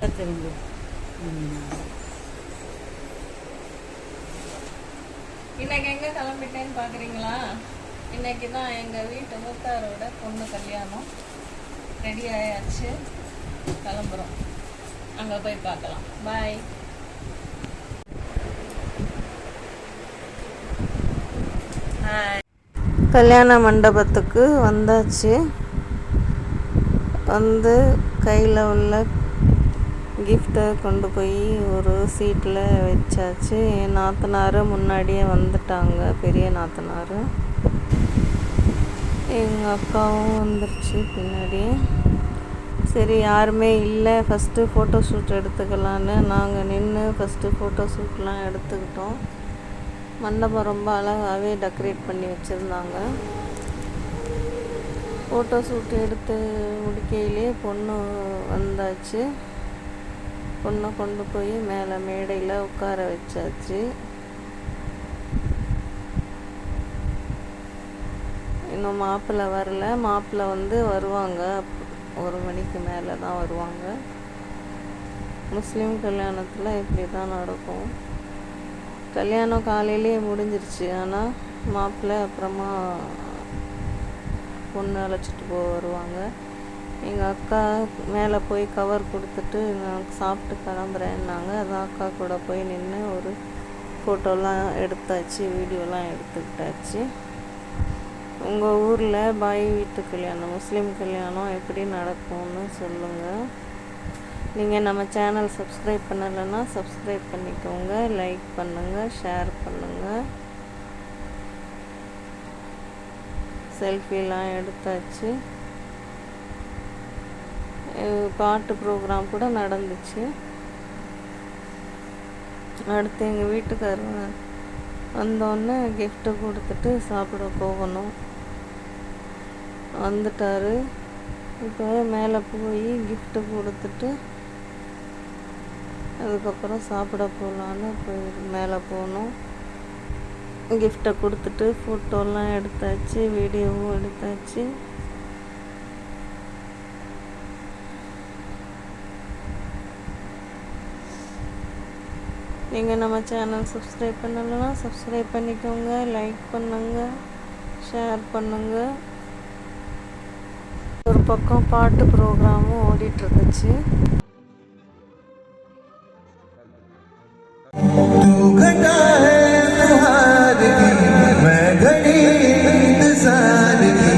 தெரிஞ்சு இன்னைக்கு எங்க கிளம்பிட்டேன்னு பாக்குறீங்களா? இன்னைக்கு தான் எங்க வீட்டு மூத்தாரோட பொண்ணு கல்யாணம். ரெடி ஆயாச்சு. கிளம்புறோம். அங்க போய் பார்க்கலாம். பாய் கல்யாண மண்டபத்துக்கு வந்தாச்சு. வந்து கையில் உள்ள கிஃப்ட்டை கொண்டு போய் ஒரு சீட்டில் வச்சாச்சு. என் நாத்தனார் முன்னாடியே வந்துட்டாங்க பெரிய நாத்தனார். எங்கள் அக்காவும் வந்துருச்சு பின்னாடியே சரி யாருமே இல்லை. ஃபஸ்ட்டு ஃபோட்டோ ஷூட் எடுத்துக்கலான்னு நாங்கள் நின்று ஃபஸ்ட்டு ஃபோட்டோ ஷூட்லாம் எடுத்துக்கிட்டோம். மண்டபம் ரொம்ப அழகாகவே டெக்கரேட் பண்ணி வச்சுருந்தாங்க. ஃபோட்டோ ஷூட் எடுத்து முடிக்கையிலே பொண்ணு வந்தாச்சு. பொண்ணை கொண்டு போய் மேலே மேடையில் உட்கார வச்சாச்சு. இன்னும் மாப்பிள்ளை வரல. மாப்பிள்ளை வந்து வருவாங்க. ஒரு மணிக்கு மேலே தான் வருவாங்க. முஸ்லீம் கல்யாணத்தில் இப்படி தான் நடக்கும். கல்யாணம் காலையிலேயே முடிஞ்சிருச்சு. ஆனால் மாப்பிள்ளை அப்புறமா பொண்ணு அழைச்சிட்டு போக வருவாங்க. எங்கள் அக்கா மேலே போய் கவர் கொடுத்துட்டு நான் சாப்பிட்டு கிளம்புறேன்னாங்க. அதான் அக்கா கூட போய் நின்று ஒரு ஃபோட்டோலாம் எடுத்தாச்சு வீடியோலாம் எடுத்துக்கிட்டாச்சு. உங்கள் ஊரில் பாய் வீட்டு கல்யாணம் முஸ்லீம் கல்யாணம் எப்படி நடக்கும்னு சொல்லுங்கள் நீங்கள் நம்ம சேனல் சப்ஸ்கிரைப் பண்ணலைன்னா சப்ஸ்கிரைப் பண்ணிக்கோங்க லைக் பண்ணுங்கள் ஷேர் பண்ணுங்கள் செல்ஃபிலாம் எடுத்தாச்சு. பாட்டு ப்ரோக்ராம் கூட நடந்துச்சு. அடுத்து எங்கள் வீட்டுக்காரர் வந்தோடனே கிஃப்ட்டு கொடுத்துட்டு சாப்பிட போகணும். வந்துட்டாரு. இப்போ மேலே போய் கிஃப்ட்டு கொடுத்துட்டு அதுக்கப்புறம் சாப்பிட போகலான்னு போய் மேலே போகணும் கிஃப்ட்டை கொடுத்துட்டு ஃபோட்டோலாம் எடுத்தாச்சு வீடியோவும் எடுத்தாச்சு. நீங்கள் நம்ம சேனல் சப்ஸ்கிரைப் பண்ணலைன்னா சப்ஸ்கிரைப் பண்ணிக்கோங்க லைக் பண்ணுங்க ஷேர் பண்ணுங்க ஒரு பக்கம் பாட்டு ப்ரோக்ராமும் ஓடிட்டு இருந்துச்சு तू घटा है हार की मैं घड़ी इंतजार की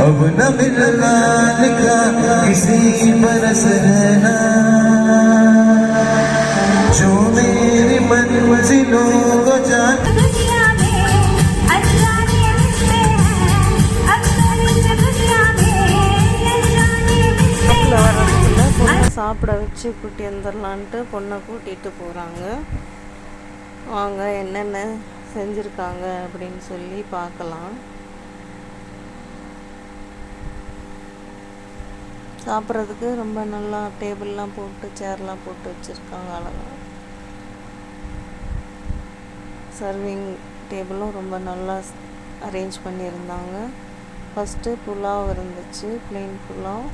अब न मिलना लिखा किसी बरस है ना சாப்பிட வச்சு கூட்டி வந்துடலான்ட்டு பொண்ணை கூட்டிகிட்டு போகிறாங்க வாங்க என்னென்ன செஞ்சுருக்காங்க அப்படின்னு சொல்லி பார்க்கலாம். சாப்பிட்றதுக்கு ரொம்ப நல்லா டேபிள்லாம் போட்டு சேர்லாம் போட்டு வச்சுருக்காங்க அழகா. சர்விங் டேபிளும் ரொம்ப நல்லா அரேஞ்ச் பண்ணியிருந்தாங்க. ஃபஸ்ட்டு புலாவ் இருந்துச்சு ப்ளெயின் புலாவ்.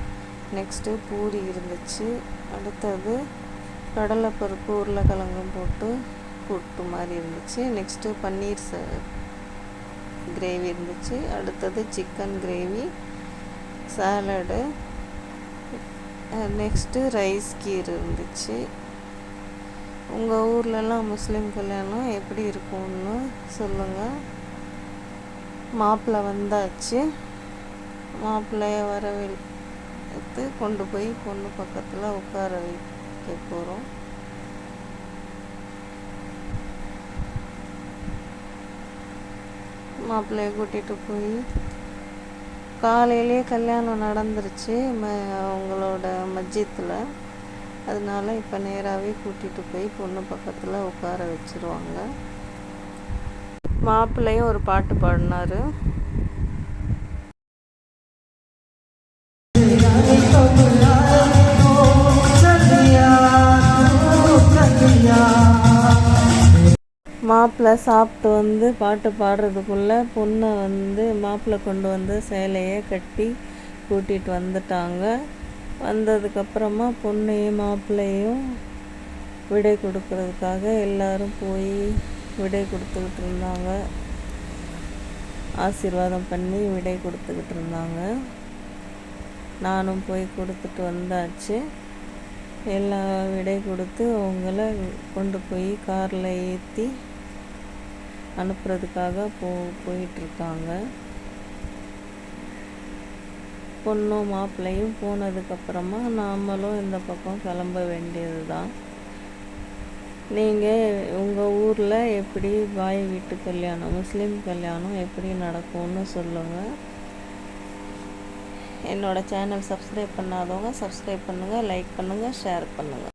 நெக்ஸ்ட்டு பூரி இருந்துச்சு. அடுத்தது கடலைப்பருப்பு உருளைக்கிழங்கும் போட்டு கூட்டு மாதிரி இருந்துச்சு. நெக்ஸ்ட்டு பன்னீர் ச கிரேவி இருந்துச்சு. அடுத்தது chicken gravy salad next rice kheer இருந்துச்சு. உங்கள் ஊர்லலாம் முஸ்லீம் கல்யாணம் எப்படி இருக்கும்னு சொல்லுங்கள் மாப்பிள்ளை வந்தாச்சு. மாப்பிள்ளைய வரவேற்று கொண்டு போய் பொண்ணு பக்கத்தில் உட்கார வைக்க போகிறோம் மாப்பிள்ளைய கூட்டிகிட்டு போய் காலையிலே கல்யாணம் நடந்துருச்சு. ம அவங்களோட மஜ்ஜித்தில். அதனால இப்போ நேராகவே கூட்டிகிட்டு போய் பொண்ணு பக்கத்தில் உட்கார வச்சுருவாங்க. மாப்பிள்ளையும் ஒரு பாட்டு பாடினாரு. மாப்பிள்ளை சாப்பிட்டு வந்து பாட்டு பாடுறதுக்குள்ளே பொண்ணை வந்து மாப்பிள்ளை கொண்டு வந்து சேலையை கட்டி கூட்டிகிட்டு வந்துட்டாங்க. வந்ததுக்கப்புறமா பொண்ணையும் மாப்பிள்ளையும் விடை கொடுக்கறதுக்காக எல்லாரும் போய் விடை கொடுத்துக்கிட்டு இருந்தாங்க. ஆசீர்வாதம் பண்ணி விடை கொடுத்துக்கிட்டு இருந்தாங்க. நானும் போய் கொடுத்துட்டு வந்தாச்சு. எல்லா விடை கொடுத்து அவங்கள கொண்டு போய் காரில் ஏற்றி அனுப்புறதுக்காக போ போயிட்டுருக்காங்க பொண்ணும் மாப்பிள்ளையும் போனதுக்கப்புறமா நாமளும் இந்த பக்கம் கிளம்ப வேண்டியது தான் நீங்கள் உங்கள் ஊரில் எப்படி பாய் வீட்டு கல்யாணம் முஸ்லீம் கல்யாணம் எப்படி நடக்கும்னு சொல்லுங்கள் என்னோட சேனல் சப்ஸ்கிரைப் பண்ணாதவங்க சப்ஸ்கிரைப் பண்ணுங்கள் லைக் பண்ணுங்கள் ஷேர் பண்ணுங்கள்